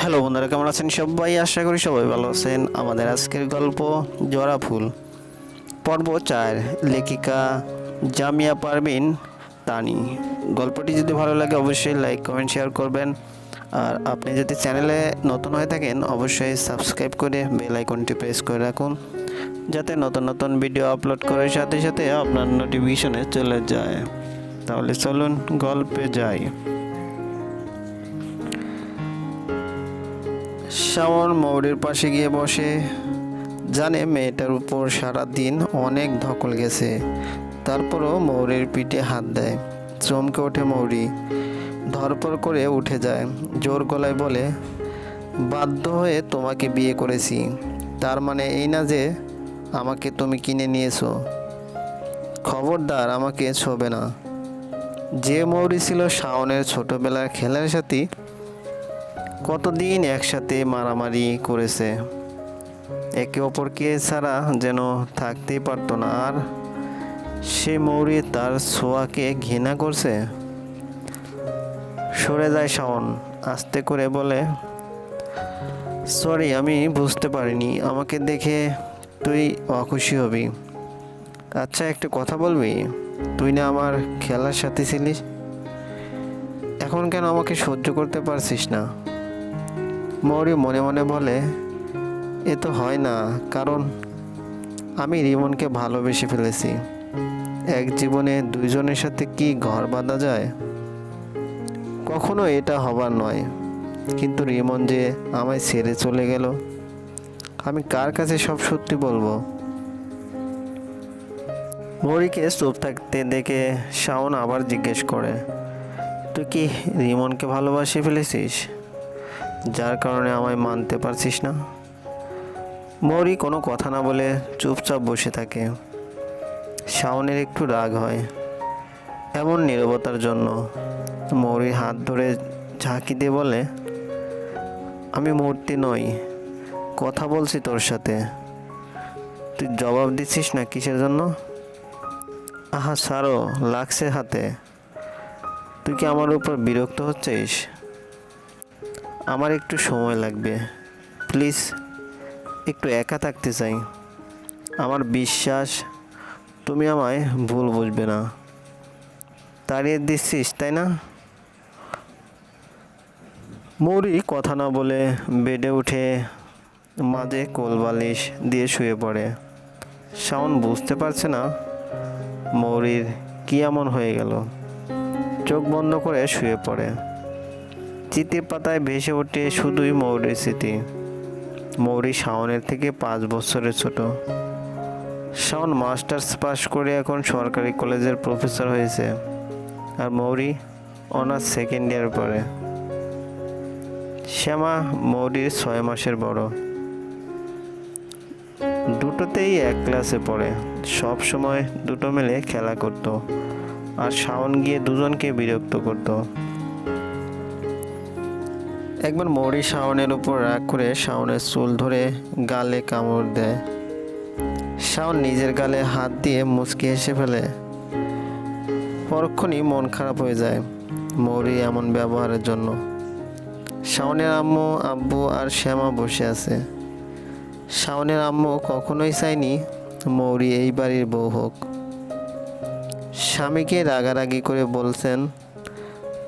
Hello বন্ধুরা, কেমন আছেন সবাই? আশা করি সবাই ভালো আছেন। আমাদের আজকের গল্প জরা ফুল। পর্ব চার, লেখিকা জামিয়া পারবিন তানি। গল্পটি যদি ভালো লাগে অবশ্যই লাইক, কমেন্ট, শেয়ার করবেন। আর আপনি যদি চ্যানেলে নতুন হয়ে থাকেন, অবশ্যই সাবস্ক্রাইব করে বেল আইকনটি প্রেস করে রাখুন, যাতে নতুন নতুন ভিডিও আপলোড করার সাথে সাথে আপনার নোটিফিকেশনে চলে যায়। তাহলে চলুন গল্পে যাই। শাওন মৌরির পাশে গিয়ে বসে। জানে মেয়েটার উপর সারা দিন অনেক ধকল গেছে। তারপরও মৌরির পিঠে হাত দেয়। চমকে ওঠে মৌরি। ধরপর করে উঠে যায়। জোর গলায় বলে, বাধ্য হয়ে তোমাকে বিয়ে করেছি। তার মানে এই না যে আমাকে তুমি কিনে নিয়েছো। খবরদার আমাকে ছোবে না। যে মৌরি ছিল শাওনের ছোটবেলার খেলার সাথী কতদিন একসাথে মারামারি করেছে? একে অপরকে ছাড়া যেন থাকতেই পারতো না। আর সে মৌরি তার ছোঁয়াকে ঘৃণা করছে? সরে যায় শাওন, আস্তে করে বলে, সরি, আমি বুঝতে পারিনি। আমাকে দেখে তুই অখুশি হবি। আচ্ছা একটা কথা বলবি? তুই না আমার খেলার সাথে ছিলিস? এখন কেন আমাকে সহ্য করতে পারছিস না? মৌরি মনে মনে বলে, এ তো হয় না, কারণ আমি রিমনকে ভালোবেসে ফেলেছি। এক জীবনে দুইজনের সাথে কি ঘর বাঁধা যায়? কখনো এটা হবার নয়। কিন্তু রিমন যে আমায় ছেড়ে চলে গেল, আমি কার কাছে সব সত্যি বলব? মৌরিকে চুপ থাকতে দেখে শাওন আবার জিজ্ঞেস করে, তুই কি রিমনকে ভালোবাসে ফেলেছিস? যার কারণে আমায় মানতে পারছিস না। মৌরি কোনো কথা না বলে চুপচাপ বসে থাকে। শাওনের একটু রাগ হয়। এমন নীরবতার জন্য মৌরির হাত ধরে ঝাঁকি দিয়ে বলে, আমি মূর্তি নই, কথা বলছি তোর সাথে। তুই জবাব দিচ্ছিস না কিসের জন্য? আহা সারো লাগছে হাতে। তুই কি আমার উপর বিরক্ত হচ্ছিস? আমার একটু সময় লাগবে। প্লিজ, একটু একা থাকতে চাই। আমার বিশ্বাস, তুমি আমায় ভুল বুঝবে না। তাড়িয়ে দিচ্ছিস, তাই না? মৌরি কথা না বলে বেডে উঠে মাঝে কোলবালিশ দিয়ে শুয়ে পড়ে। শাওন বুঝতে পারছে না মৌরির কি এমন হয়ে গেল। চোখ বন্ধ করে শুয়ে পড়ে। চিতির পাতায় ভেসে ওঠে শুধুই মৌরির স্মৃতি। মৌরি শাওনের থেকে পাঁচ বছরের ছোট। শাওন মাস্টার্স পাস করে এখন সরকারি কলেজের প্রফেসর হয়েছে আর মৌরি অনার্স সেকেন্ড ইয়ার পড়ে। শ্যামা মৌরির ছয় মাসের বড়। দুটোতেই এক ক্লাসে পড়ে। সব সময় দুটো মিলে খেলা করত। আর শাওন গিয়ে দুজনকে বিরক্ত করতো। একবার মৌরি শাওনের উপর রাগ করে শাওনের চুল ধরে গালে কামড় দেয়। শাওন নিজের গালে হাত দিয়ে মুচকি হেসে ফেলে। পরক্ষণই মন খারাপ হয়ে যায় মৌরি এমন ব্যবহারের জন্য। শাওনের আম্মু, আব্বু আর শ্যামা বসে আছে। শাওনের আম্মু কখনোই চায়নি মৌরি এই বাড়ির বউ হোক। স্বামীকে রাগারাগি করে বলছেন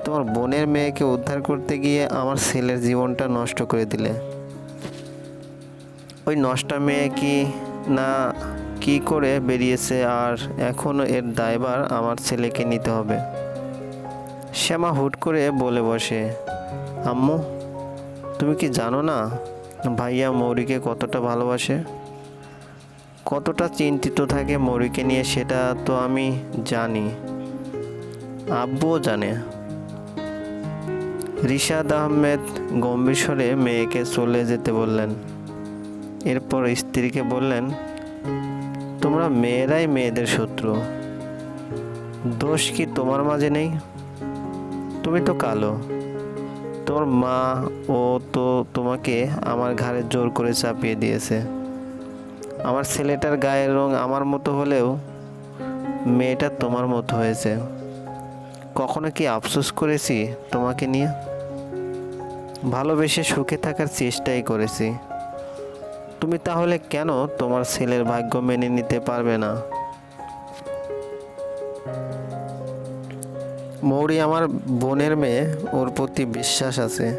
তোমার বোনের মেয়েকে উদ্ধার করতে গিয়ে আমার ছেলের জীবনটা নষ্ট করে দিলে। ওই নষ্টা মেয়ে কি না কি করে বেরিয়েছে আর এখনও এর দায়ভার আমার ছেলেকে নিতে হবে? শ্যামা হুট করে বলে বসে, আম্মু, তুমি কি জানো না ভাইয়া মৌরিকে কতটা ভালোবাসে? কতটা চিন্তিত থাকে মৌরিকে নিয়ে সেটা তো আমি জানি। আব্বুও জানে। রিশাদ আহমেদ গম্ভীর স্বরে মেয়েকে চলে যেতে বললেন। এরপর স্ত্রীকে বললেন, তোমরা মেয়েরাই মেয়েদের শত্রু। দোষ কি তোমার মাঝে নেই? তুমি তো কালো। তোর মা ও তো তোমাকে আমার ঘাড়ে জোর করে চাপিয়ে দিয়েছে। আমার ছেলেটার গায়ের রং আমার মতো হলেও মেয়েটা তোমার মতো হয়েছে। কখনো কি আফসোস করেছি তোমাকে নিয়ে? ভালোবেসে সুখে থাকার চেষ্টাই করেছি। তুমি তাহলে কেন তোমার ছেলের ভাগ্য মেনে নিতে পারবে না? মৌরি আমার বোনের মেয়ে, ওর প্রতি বিশ্বাস আছে।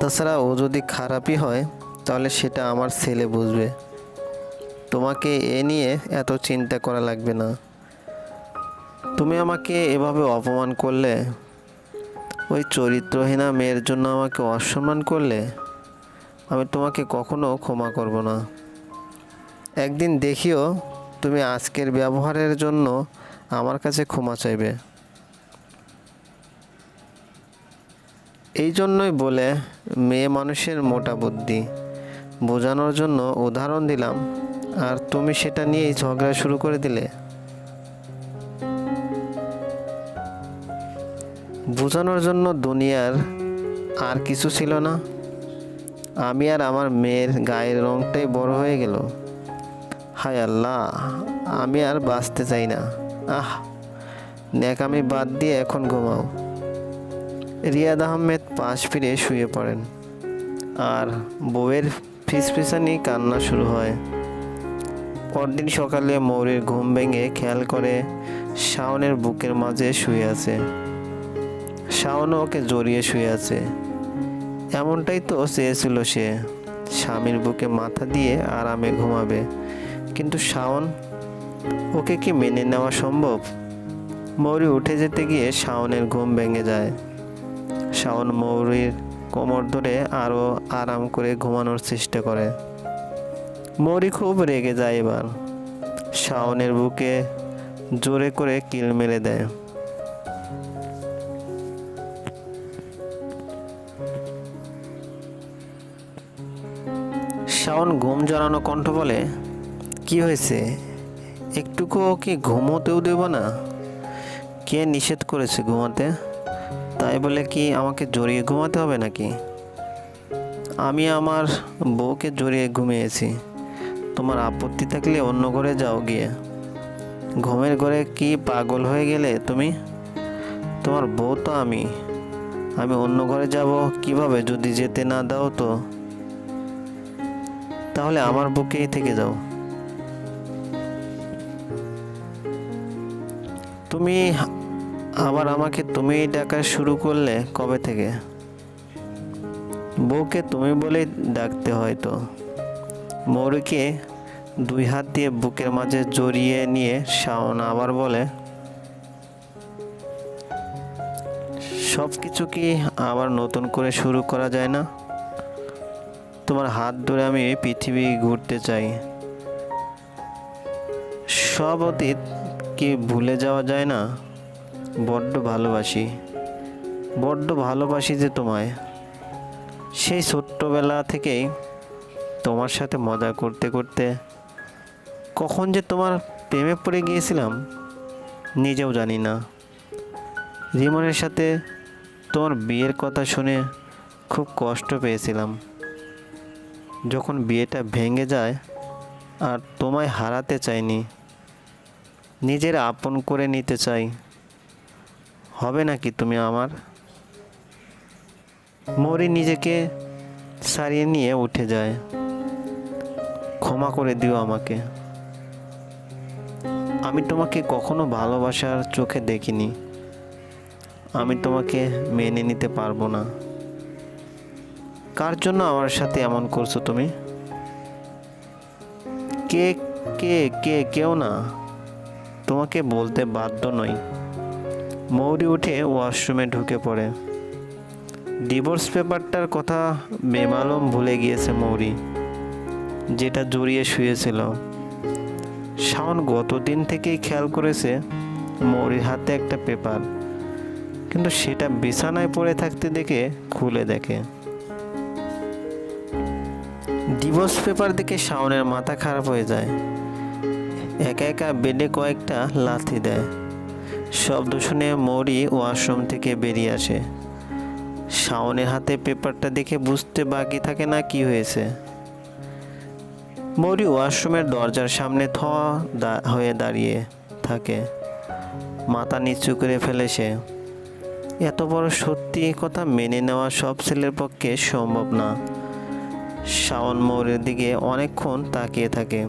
তাছাড়া ও যদি খারাপই হয়, তাহলে সেটা আমার ছেলে বুঝবে। তোমাকে এ নিয়ে এত চিন্তা করা লাগবে না। তুমি আমাকে এভাবে অপমান করলে ওই চরিত্রহীনা মেয়ের জন্য আমাকে অসম্মান করলে আমি তোমাকে কখনো ক্ষমা করব না। একদিন দেখিও তুমি আজকের ব্যবহারের জন্য আমার কাছে ক্ষমা চাইবে। এই জন্যই বলে মেয়ে মানুষের মোটা বুদ্ধি। বোঝানোর জন্য উদাহরণ দিলাম। আর তুমি সেটা নিয়েই ঝগড়া শুরু করে দিলে। বোঝানোর জন্য দুনিয়ার আর কিছু ছিল না। আমি আর আমার মেয়ের গায়ের রংটাই বড় হয়ে গেল। হায় আল্লাহ, আমি আর বাঁচতে চাই না। আহ, ন্যাকামি বাদ দিয়ে এখন ঘুমাও। রিয়াদ আহমেদ পাশ ফিরে শুয়ে পড়েন। আর বউয়ের ফিসফিসানি কান্না শুরু হয়। পরদিন সকালে মৌরির ঘুম ভেঙে খেয়াল করে শাওনের বুকের মাঝে শুয়ে আছে। শাওনও ওকে জড়িয়ে শুয়ে আছে। এমনটাই তো চেয়েছিল সে। স্বামীর বুকে মাথা দিয়ে আরামে ঘুমাবে। কিন্তু শাওন, ওকে কি মেনে নেওয়া সম্ভব? মৌরি উঠে যেতে গিয়ে শাওনের ঘুম ভেঙে যায়। শাওন মৌরির কোমর ধরে আরও আরাম করে ঘুমানোর চেষ্টা করে। মৌরি খুব রেগে যায় এবার। শাওনের বুকে জোরে করে কিল মেরে দেয়। শাওন ঘুম জড়ানো কণ্ঠ বলে, কি হয়েছে? একটুকু কি ঘুমোতেও দেব না? কে নিষেধ করেছে ঘুমাতে? তাই বলে কি আমাকে জড়িয়ে ঘুমাতে হবে নাকি? আমি আমার বউকে জড়িয়ে ঘুমিয়েছি। তোমার আপত্তি থাকলে অন্য ঘরে যাও গিয়ে। ঘুমের ঘরে কি পাগল হয়ে গেলে তুমি? তোমার বউ তো আমি। আমি অন্য ঘরে যাব কীভাবে যদি যেতে না দাও তো? তাহলে আমার বুকেই থেকে যাও। তুমি আবার আমাকে তুমি ডাকা শুরু করলে কবে থেকে? বউকে তুমি বলেই ডাকতে হয় তো। মৌরিকে দুই হাত দিয়ে বুকের মাঝে জড়িয়ে নিয়ে শাওন আবার বলে সব কিছু কি আবার নতুন করে শুরু করা যায় না? তোমার হাত ধরে আমি পৃথিবী ঘুরতে চাই। সব অতীত কি ভুলে যাওয়া যায় না? বড্ড ভালোবাসি। বড্ড ভালোবাসি যে তোমায়। সেই ছোট্টবেলা থেকেই তোমার সাথে মজা করতে করতে কখন যে তোমার প্রেমে পড়ে গিয়েছিলাম, নিজেও জানি না। রিমনের সাথে তোমার বিয়ের কথা শুনে খুব কষ্ট পেয়েছিলাম। যখন বিয়েটা ভেঙে যায় আর তোমায় হারাতে চাইনি, নিজের আপন করে নিতে চাই, হবে নাকি তুমি আমার? মরি নিজেকে সারিয়ে নিয়ে উঠে যায়। ক্ষমা করে দিও আমাকে। আমি তোমাকে কখনো ভালোবাসার চোখে দেখিনি। আমি তোমাকে মেনে নিতে পারব না। কার জন্য আমার সাথে এমন করছ তুমি? কে কে কে, কেউ না। তোমাকে বলতে বাধ্য নই। মৌরি উঠে ওয়াশরুমে ঢুকে পড়ে। ডিভোর্স পেপারটার কথা বেমালুম ভুলে গিয়েছে মৌরি, যেটা জড়িয়ে শুয়েছিল। শাওন গতদিন থেকেই খেয়াল করেছে মৌরির হাতে একটা পেপার, কিন্তু সেটা বিছানায় পড়ে থাকতে দেখে খুলে দেখে। ডিভোর্স পেপার দেখে শাওনের মাথা খারাপ হয়ে যায়। একা একা বেডে কয়েকটা লাথি দেয়। শব্দ শুনে মৌরি ওয়াশরুম থেকে বেরিয়ে আসে। শাওনের হাতে পেপারটা দেখে বুঝতে বাকি থাকে না কি হয়েছে। মৌরি ওয়াশরুমের দরজার সামনে থ হয়ে দাঁড়িয়ে থাকে। মাথা নিচু করে ফেলে সে। এত বড় সত্যি কথা মেনে নেওয়া সব ছেলের পক্ষে সম্ভব না। শাওন মৌরির দিকে অনেকক্ষণ তাকিয়ে থাকে।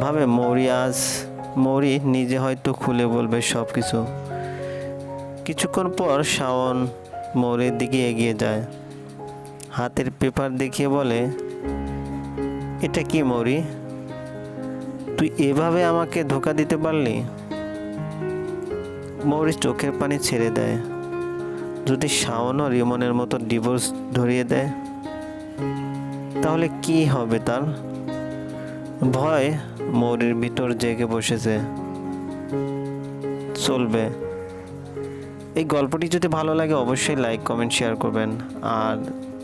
ভাবে, মৌরি, আজ মৌরি নিজে হয়তো খুলে বলবে সব কিছু কিছুক্ষণ পর শাওন মৌরির দিকে এগিয়ে যায়। হাতের পেপার দেখিয়ে বলে, এটা কি মৌরি? তুই এভাবে আমাকে ধোকা দিতে পারলি? মৌরি চোখের পানি ছেড়ে দেয়। যদি শাওনও রিমনের মতো ডিভোর্স ধরিয়ে দেয় তাহলে কি হবে তার ভয় মৌরির ভিতর জেগে বসেছে। চলবে। এই গল্পটি যদি ভালো লাগে, অবশ্যই লাইক, কমেন্ট, শেয়ার করবেন। আর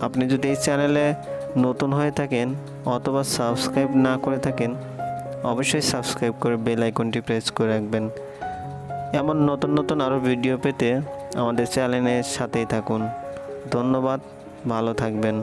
আপনি যদি এই চ্যানেলে নতুন হয়ে থাকেন অথবা সাবস্ক্রাইব না করে থাকেন, অবশ্যই সাবস্ক্রাইব করে বেল আইকনটি প্রেস করে রাখবেন। এমন নতুন নতুন আরও ভিডিও পেতে আমাদের চ্যানেলের সাথেই থাকুন। ধন্যবাদ, ভালো থাকবেন।